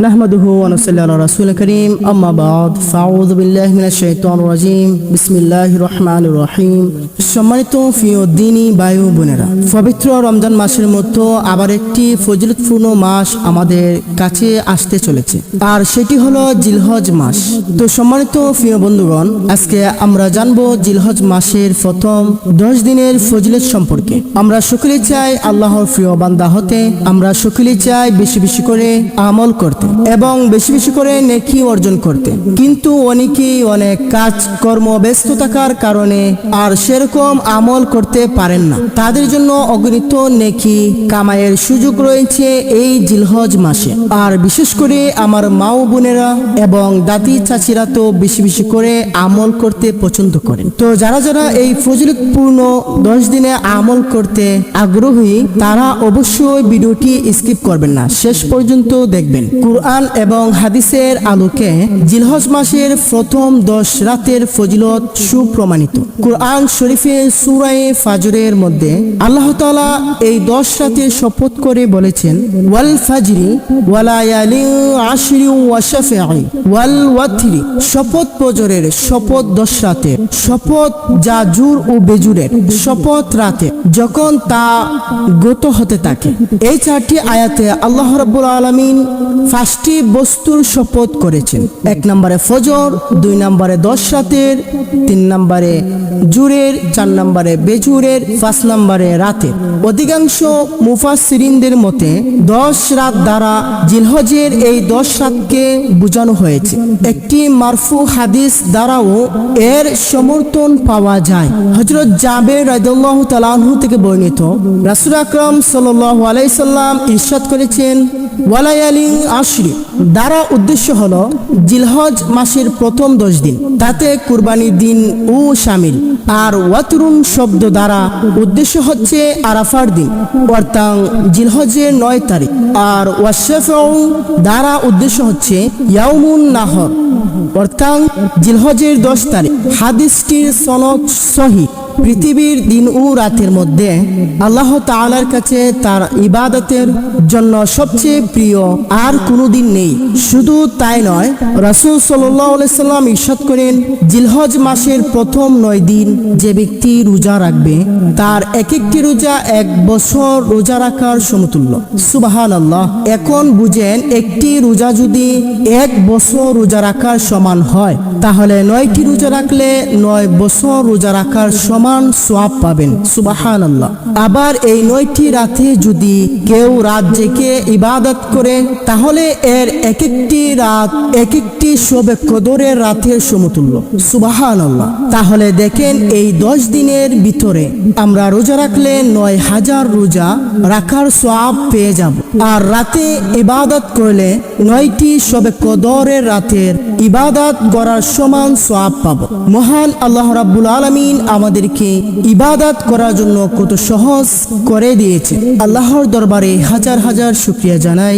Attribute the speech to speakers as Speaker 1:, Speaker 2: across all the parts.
Speaker 1: نحمده ونصلي على رسول الكريم أما بعد فأعوذ بالله من الشيطان الرجيم بسم الله الرحمن الرحيم সম্মানিত প্রিয় দিনী বায়ু বোনেরা পবিত্র রমজান মাসের মতো আবার একটি ফজিলতপূর্ণ মাস আমাদের কাছে আসতে চলেছে আর সেটি হলো জিলহজ মাস তো সম্মানিত প্রিয় বন্ধুগণ আজকে আমরা জানবো জিলহজ মাসের প্রথম দশ দিনের ফজিলত সম্পর্কে আমরা সকলে চাই আল্লাহর প্রিয় বান্দা হতে আমরা সকলে চাই বেশি বেশি করে আমল করতে এবং বেশি বেশি করে নেকি অর্জন করতে। কিন্তু অনেকেই অনেক কাজ, কর্ম ব্যস্ত থাকার কারণে আর সেরকম আমল করতে পারেন না। তাদের জন্য অগণিত নেকি কামাইয়ের সুযোগ রয়েছে এই জিলহজ মাসে। আর বিশেষ করে আমার মা ও বোনেরা এবং দাদি চাচিরা তো বেশি বেশি করে আমল করতে পছন্দ করেন। তো যারা যারা এই ফজিলতপূর্ণ দশ দিনে আমল করতে আগ্রহী, তারা অবশ্যই ভিডিওটি স্কিপ করবেন না। শেষ পর্যন্ত দেখবেন। কুরআন এবং হাদিসের আলোকে জিলহজ মাসের প্রথম দশ রাতের ফজিলত সুপ্রমাণিত। কোরআন শরীফে সুরায়ে ফাজরের মধ্যে আল্লাহ তাআলা এই দশ রাতে শপথ করে বলেছেন, ওয়াল ফাজরি ওয়ালায়ালি আশরি ওয়া শাফিঈ ওয়াল ওয়াতরি। শপথ ফজরের শপথ দশ রাতে, শপথ যা জুর ও বেজুরের শপথ রাতে যখন তা গত হতে থাকে। এই চারটি আয়াতে আল্লাহ রাব্বুল আলামিন পাঁচটি বস্তুর শপথ করেছেন। এক নম্বরে ফজর, দুই নম্বরে দশ রাতের, তিন নম্বরে জুরের, চার নম্বরে বেজুরের, পাঁচ নম্বরে রাতের। অধিকাংশ মুফাসিরিনদের মতে দশ রাত দ্বারা জিলহজের এই দশ রাতকে বোঝানো হয়েছে। একটি মারফু হাদিস দ্বারাও এর সমর্থন পাওয়া যায়। হজরত জাবের রাজুল্লাহ তালাহু থেকে বর্ণিত, রাসুল আকরম সাল্লাহ আলাইসাল্লাম ইরশাদ করেছেন ওয়ালায়ালি আশরি দ্বারা উদ্দেশ্য হলো জিলহজ মাসের প্রথম দশ দিন। তাতে কুরবানির দিন ও সামিল। আর ওয়াতরুন শব্দ দ্বারা উদ্দেশ্য হচ্ছে আরাফার দিন, অর্থাৎ জিলহজের নয় তারিখ। আর ওয়াশেফউ দ্বারা উদ্দেশ্য হচ্ছে ইয়াউমুন নাহর, অর্থাৎ জিলহজের দশ তারিখ। হাদিসটির সনদ সহি। পৃথিবীর দিন ও রাতের মধ্যে আল্লাহ তাআলার কাছে তার ইবাদতের জন্য সবচেয়ে প্রিয় আর কোনো দিন নেই। শুধু তাই নয়, রাসূল সাল্লাম ইরশাদ করেন, জিলহজ মাসের প্রথম নয় দিন যে ব্যক্তি রোজা রাখবে, তার এক একটি রোজা এক বছর রোজা রাখার সমতুল্য। সুবাহান আল্লাহ এখন বুঝেন, একটি রোজা যদি এক বছর রোজা রাখার সমান হয়, তাহলে নয়টি রোজা রাখলে নয় বছর রোজা রাখার সমান সোয়াব পাবেন সুবাহান আল্লাহ আবার এই নয়টি রাতে যদি কেউ রাত জেগে ইবাদত করে, তাহলে এর এক একটি রাত এক একটি শবে কদরের রাতের সমতুল্য সুবাহান আল্লাহ তাহলে দেখেন এই দশ দিনের ভিতরে আমরা রোজা রাখলে নয় হাজার রোজা রাখার সোয়াব পেয়ে যাব। আর রাতে ইবাদত করলে নয়টি শবে কদরের রাতের ইবাদত করার সমান সোয়াব পাব। মহান আল্লাহ রাবুল আলামিন আমাদেরকে ইবাদত করার জন্য কত সহজ করে দিয়েছে। আল্লাহর দরবারে হাজার হাজার শুক্রিয়া জানাই।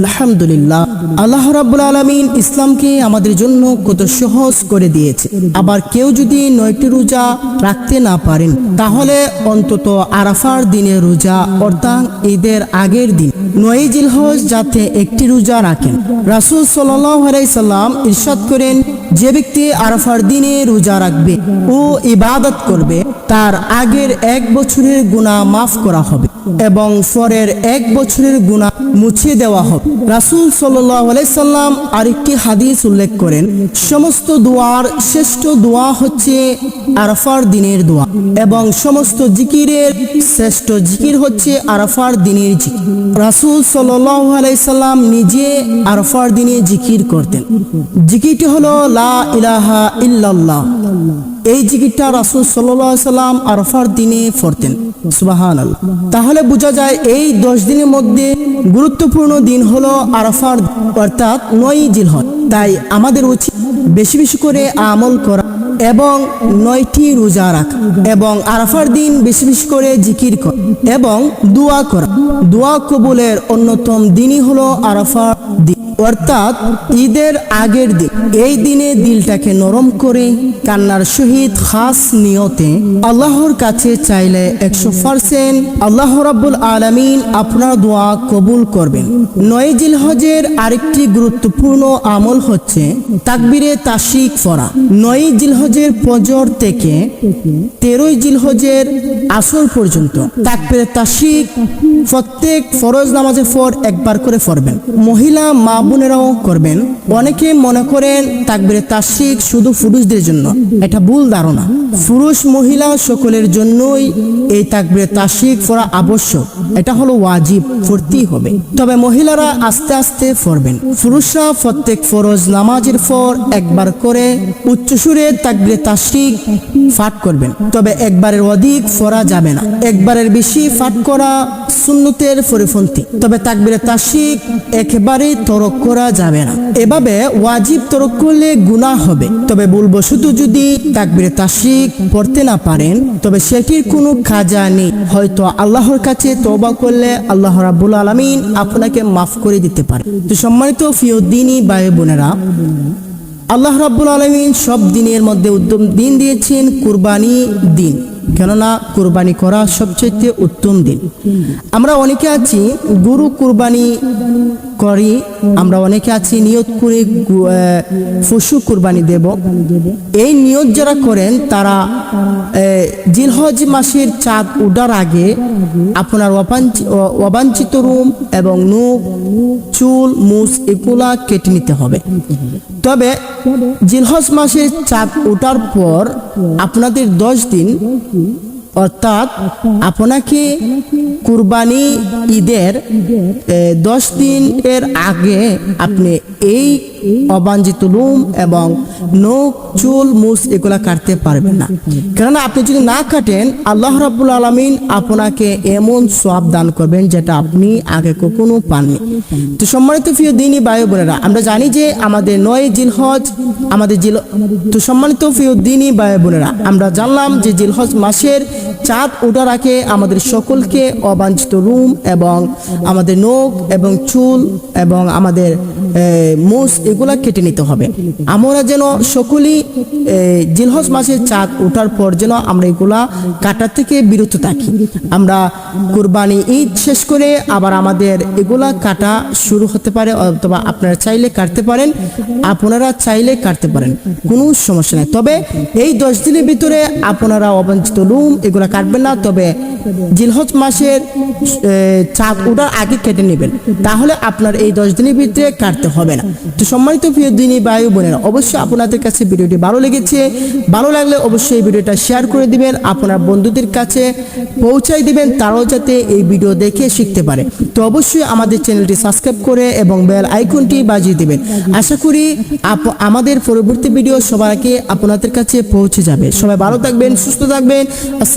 Speaker 1: আলহামদুলিল্লাহ। আল্লাহ রাব্বুল আলামিন ইসলামকে আমাদের জন্য কত সহজ করে দিয়েছে। আবার কেউ যদি নয়টি রোজা রাখতে না পারেন, তাহলে অন্তত আরাফার দিনে রোজা অর্থাৎ ঈদের আগের দিন। নয় জিলহজ যাতে একটি রোজা রাখেন। রাসূল সাল্লাম ইরশাদ করেন যে ব্যক্তি আরাফার দিনে রোজা রাখবে ও ইবাদত করবে, তার আগের এক বছরের গুনাহ মাফ করা হবে এবং পরের এক বছরের গুনাহ মুছে দেওয়া হবে। রাসূল সাল্লাম আরেকটি হাদিস উল্লেখ করেন, সমস্ত দোয়ার শ্রেষ্ঠ দোয়া হচ্ছে আরাফার দিনের দোয়া এবং সমস্ত জিকিরের শ্রেষ্ঠ জিকির হচ্ছে আরাফার দিনের জিকির। রাসূল সাল্লাম নিজে আরাফার দিনে জিকির করতেন। জিকিরটি হলো এই জিকিরটা রাসূল সাল্লাম আরাফার দিনে পড়তেন। সুবহানাল্লাহ। তাহলে বোঝা যায় এই দশ দিনের মধ্যে গুরুত্বপূর্ণ দিন হলো আরাফার, অর্থাৎ নয় জিলহজ। তাই আমাদের উচিত বেশি বেশি করে আমল করা এবং নয়টি রোজা রাখা এবং আরাফার দিন বেশি বেশি করে জিকির করা এবং দোয়া করা। দোয়া কবুলের অন্যতম দিনই হলো আরাফার দিন। অর্থাৎ ঈদের আগের দিন, এই দিনে দিলটাকে নরম করে কান্নার সহিত খাস নিয়তে আল্লাহর কাছে চাইলে একশো পার্সেন্ট আল্লাহ রাব্বুল আলামিন আপনার দোয়া কবুল করবেন। নয় জিলহজের আরেকটি গুরুত্বপূর্ণ আমল হচ্ছে তাকবিরে তাসিক ফরা নয় জিলহজের পজর থেকে তেরোই জিলহজের আসর পর্যন্ত তাকবিরে তাসিক প্রত্যেক ফরজ নামাজের পর একবার করে ফরবেন মহিলা মা বোনেরাও করবেন। অনেকে মনে করেন তাকবিরে তাসিক শুধু পুরুষদের জন্য। এটা ভুল ধারণা। পুরুষ মহিলা সকলের জন্যই এই তাকবিরে তাসিক পড়া আবশ্যক। এটা হলো ওয়াজিব, পড়তেই হবে। তবে মহিলারা আস্তে আস্তে পড়বেন। পুরুষরা প্রত্যেক ফরজ নামাজের পর একবার করে উচ্চসুরে তাকবিরে তাসিক ফাট করবেন। তবে একবারের অধিক পড়া যাবে না। একবারের বেশি ফাট করা সুন্নতের পরিপন্থী। তবে তাকবিরে তাসিক একেবারেই তরক করা যাবে না। এভাবে ওয়াজিব তরক করলে গুনাহ হবে। তবে বলব শুধু যদি তাকবিরে তাশিক পড়তে না পারেন, তবে সেটির কোনো কাজা নেই। হয়তো আল্লাহর কাছে তবা করলে আল্লাহ রাব্বুল আলামিন আপনাকে মাফ করে দিতে পারে। তো সম্মানিত ফিয়দ্দিনী ভাই বোনেরা আল্লাহ রাব্বুল আলমিন সব দিনের মধ্যে উত্তম দিন দিয়েছেন, কুরবানি দিন। কেননা কুরবানি করা সবচেয়ে উত্তম দিন। আমরা অনেকে আছি, গরু কুরবানি করি, আমরা অনেকে আছি, নিয়ত করে পশু কুরবানি দেব। এই নিয়ত যারা করেন, তারা জিলহজ মাসের চাঁদ উঠার আগে আপনার অবাঞ্ছিত রুম এবং নখ, চুল, মুস এগুলা কেটে নিতে হবে। তবে জিলহজ মাসের চাঁদ ওঠার পর আপনাদের দশ দিন অর্থাৎ আপনাকে কুরবানি ঈদের দশ দিন এর আগে আপনি এই অবাঞ্ছিত রুম এবং নখ, চুল, মুস এগুলা কাটতে পারবেন না। কেননা আপনি যদি না কাটেন, আল্লাহ রাব্বুল আলমিন আপনাকে এমন সব দান করবেন যেটা আপনি আগে কখনো পাননি। তো সম্মানিত প্রিয় দিনই বায়ু বোনেরা, আমরা জানি যে আমাদের নয় জিলহজ আমাদের জিল তো সম্মানিত প্রিয় দিনই বায়ু বোনেরা, আমরা জানলাম যে জিলহজ মাসের চাঁদ ওঠার আগে আমাদের সকলকে অবাঞ্ছিত রুম এবং আমাদের নখ এবং চুল এবং আমাদের মুস এগুলা কেটে নিতে হবে। আমরা যেন সকলেই এ, জিলহজ মাসের চাঁদ ওঠার পর যেন আমরা এগুলা কাটা থেকে বিরত থাকি। আমরা কুরবানি ঈদ শেষ করে আবার আমাদের এগুলা কাটা শুরু হতে পারে অথবা আপনারা চাইলে কাটতে পারেন আপনারা চাইলে কাটতে পারেন কোনো সমস্যা নেই। তবে এই দশ দিনের ভিতরে আপনারা অবাঞ্ছিত রুম এগুলা কাটবেন না, তবে জিলহজ মাসের চাঁদ ওঠার আগে কেটে নেবেন। তাহলে আপনার এই দশ দিনের ভিতরে কাটতে হবে না। তো সম্মানিত প্রিয় দিনী বায়ু বোনেরা, অবশ্যই আপনাদের কাছে ভিডিওটি ভালো লেগেছে। ভালো লাগলে অবশ্যই এই ভিডিওটা শেয়ার করে দিবেন, আপনার বন্ধুদের কাছে পৌঁছাই দিবেন, তারাও যাতে এই ভিডিও দেখে শিখতে পারে। তো অবশ্যই আমাদের চ্যানেলটি সাবস্ক্রাইব করে এবং বেল আইকনটি বাজিয়ে দিবেন। আশা করি আমাদের পরবর্তী ভিডিও সবার আগে আপনাদের কাছে পৌঁছে যাবে। সবাই ভালো থাকবেন, সুস্থ থাকবেন।